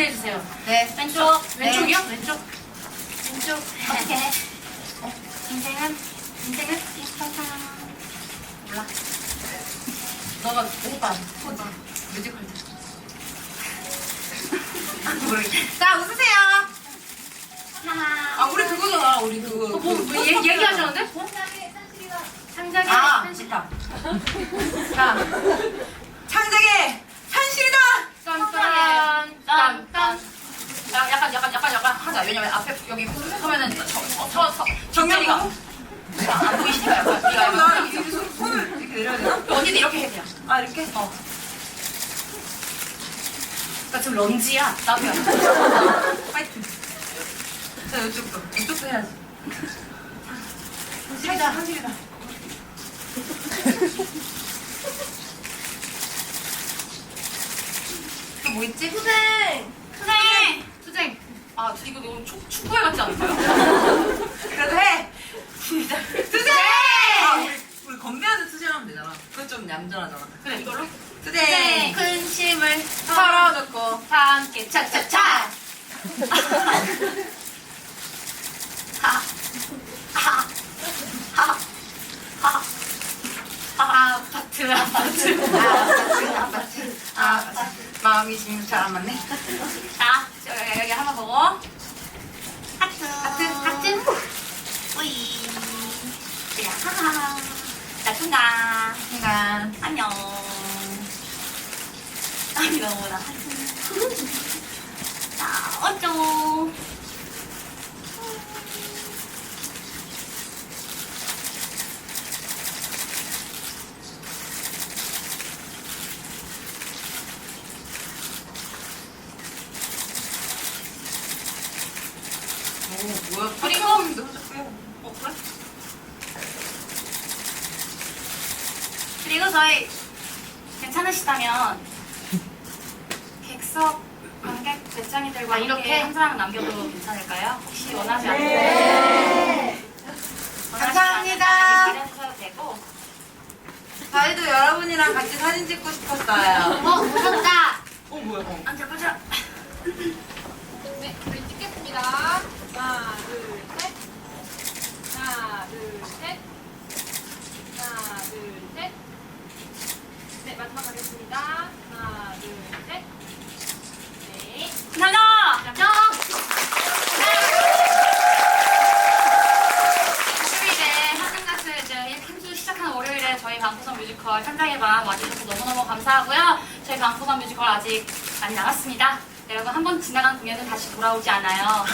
준비해 주세요. 네. 왼쪽, 네. 왼쪽이요? 왼쪽. 왼쪽 어떻게 해? 인생은 인생은 예뻐서 몰라. 너가 오빠, 포즈, 뮤지컬. 모르겠어. 자 웃으세요. 하나. 아 우리 그거잖아 우리 그거. 어, 뭐, 뭐 얘기, 얘기하셨는데? 상장의 아. 현실이다. 자 창작의 현실이다. 짠짠, 짠짠. 야, 약간, 약간, 약간, 약간 하자. 왜냐면 앞에 여기 서면은 저, 저, 저, 저, 정면이가 안 보이시니까 약간 네가 나 약간 이렇게 손- 손을 이렇게 내려야 되나? 언니도 이렇게 해 그냥. 아 이렇게? 어. 나 지금 런지야. 나도 야. 파이팅. 자 이쪽도 이쪽도 해야지. 현실이다, 현실이다. 또 뭐 있지? 후생. 아, 저 이거 너무 축, 축구회 같지 않을까요? 그래도 해. 진짜. 투쟁! 아, 우리, 우리 건배하는 투쟁하면 되잖아. 그건 좀 얌전하잖아. 그래, 이걸로? 투쟁! 큰 심을 털어놓고. 다 함께 차차차! 하, 하, 하, 하, 하, 아파트, 아파트. 아파트 아파트 아파트 마음이 지금 잘 안 맞네. 자, 저 여기, 여기 한번 보고. 하트 하트, 하트. 뿌이. 그래, 하하. 자, tunga. 순간 안녕. 아니, 너무나 하트. 자, 어쩌. 오 뭐야? 그리고- 파트너인데 혼자 빼요. 어, 그래? 그리고 저희 괜찮으시다면 객석 관객 배짱이들과 아, 이렇게? 한 사람 남겨도 괜찮을까요? 혹시 원하지 않으면 네. 감사합니다. 기다려주셔도 되고 저희도 여러분이랑 같이 사진 찍고 싶었어요. 어 오셨다. 어 뭐야? 어. 앉아 보자. 네, 우리 찍겠습니다. 하나, 둘, 셋. 하나, 둘, 셋. 하나, 둘, 셋. 네, 하나, 둘, 셋. 네. 감사합니다. 점. 수요일에 하승가스 이제 한주 시작하는 월요일에 저희 방구석 뮤지컬 현장의 밤 와주셔서 너무너무 감사하고요. 저희 방구석 뮤지컬 아직 많이 남았습니다. 여러분 한 번 지나간 공연은 다시 돌아오지 않아요.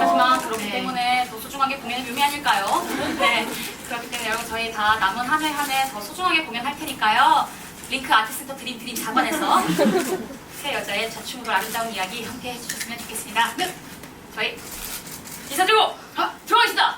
하지만 그렇기 때문에 더 소중하게 공연의 묘미 아닐까요? 네. 그렇기 때문에 여러분 저희 다 남은 한 해 한 해 더 소중하게 공연할 테니까요. 링크 아티스트 드림 드림 자관에서 세 여자의 저춤으로 아름다운 이야기 함께 해주셨으면 좋겠습니다. 네. 저희 인사드리고 아, 들어가겠습니다.